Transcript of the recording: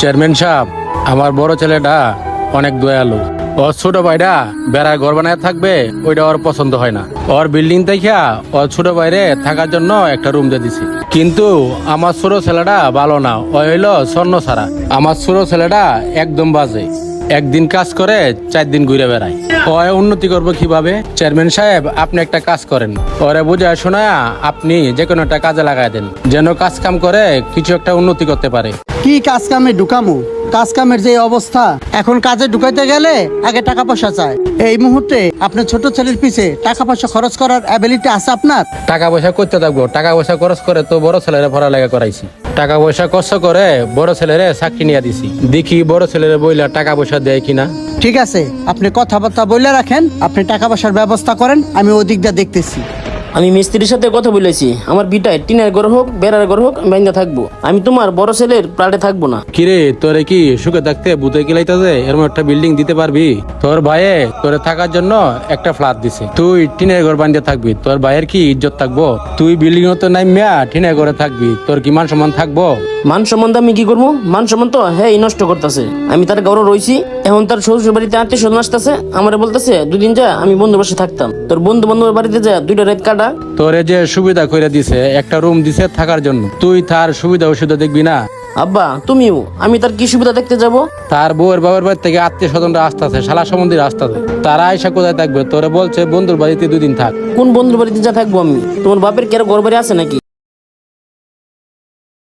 Chairman সাহেব, আমার বড় ছেলেটা অনেক দয়ালু। ওর ছোট ভাইরা বেড়ার ঘর বানায় থাকবে, ওইটা ওর পছন্দ হয় না। ওর বিল্ডিং দেখিয়া ওর ছোট বাইরে থাকার জন্য একটা রুম দিয়ে দিছি। কিন্তু আমার ছোট ছেলেটা ভালো না ও হইল স্বর্ণ ছাড়া। আমার ছোট ছেলেটা একদম বাজে। একদিন কাজ করে চার দিন ঘুরে বেড়ায়। ওয় উন্নতি করব কীভাবে? চেয়ারম্যান সাহেব আপনি একটা কাজ করেন। ওরে বুঝায় শোনায় আপনি যে কোনো একটা কাজে লাগাই দেন। যেন কাজ কাম করে কিছু একটা উন্নতি করতে পারে। কি কাজ কামে ঢুকামু? কাজ কামের যে অবস্থা এখন কাজে ঢুকাইতে গেলে আগে টাকা পয়সা চায় এই মুহূর্তে আপনার ছোট ছেলের পিছে টাকা পয়সা খরচ করার অ্যাবিলিটি আছে আপনার? টাকা পয়সা করতে থাকব। টাকা পয়সা খরচ করে তো বড় ছেলেরে পড়ালেখা করাইছি। টাকা পয়সা কষ্ট করে বড় ছেলেরে চাকরি নিয়ে দিছি। দেখি বড় ছেলেরে বইলা টাকা পয়সা দেয় কিনা। ঠিক আছে, আপনি কথাবার্তা বলে রাখেন, আপনি টাকা পয়সার ব্যবস্থা করেন, আমি ওদিকটা দেখতেছি। আমি মিস্ত্রির সাথে কথা বলেছি। আমার বিটায় টিনের ঘর হোক, বেড়ার ঘর হোক বাইন্দা থাকব। আমি তোমার বড় ছেলের প্লাটে থাকব না। কিরে, তোরে কি সুখে থাকতে ভূতে কিলাইতেছে? এরকম একটা বিল্ডিং দিতে পারবি? তোর ভাইয়ে তোরে থাকার জন্য একটা ফ্ল্যাট দিছে। তুই টিনের ঘর বানিয়ে থাকবি। তোর ভাইয়ের কি ইজ্জত থাকব? তুই বিল্ডিং তো নাই মিয়া টিনের ঘরে থাকবি। তোর কি মান সম্মান থাকব? মান সম্মান আমি কি করব? মান সম্মান তো হ্যাঁ নষ্ট করতেছে। আমি তার গৌরব রয়েছি এখন তার শ্বশুর বাড়িতে আত্মীয় স্বজন আসতেছে আমার বলতেছে দুদিন যা আমি বন্ধু বসে থাকতাম। তোর বন্ধু বান্ধবের বাড়িতে যা দুইটা রাত কাটা তোরে যে সুবিধা করে দিছে একটা রুম দিছে থাকার জন্য। তুই তার সুবিধা অসুবিধা দেখবি না? আব্বা তুমিও আমি তার কি সুবিধা দেখতে যাব? তার বউয়ের বাবার বাড়ি থেকে আত্মীয় স্বজনরা আসতেছে শালা সম্বন্ধে আসতেছে। তারা আয়সা কোথায় থাকবে? তোরে বলছে বন্ধুর বাড়িতে দুদিন থাক। কোন বন্ধুর বাড়িতে যা থাকব আমি? তোমার বাপের কেরো ঘর বাড়ি আছে নাকি?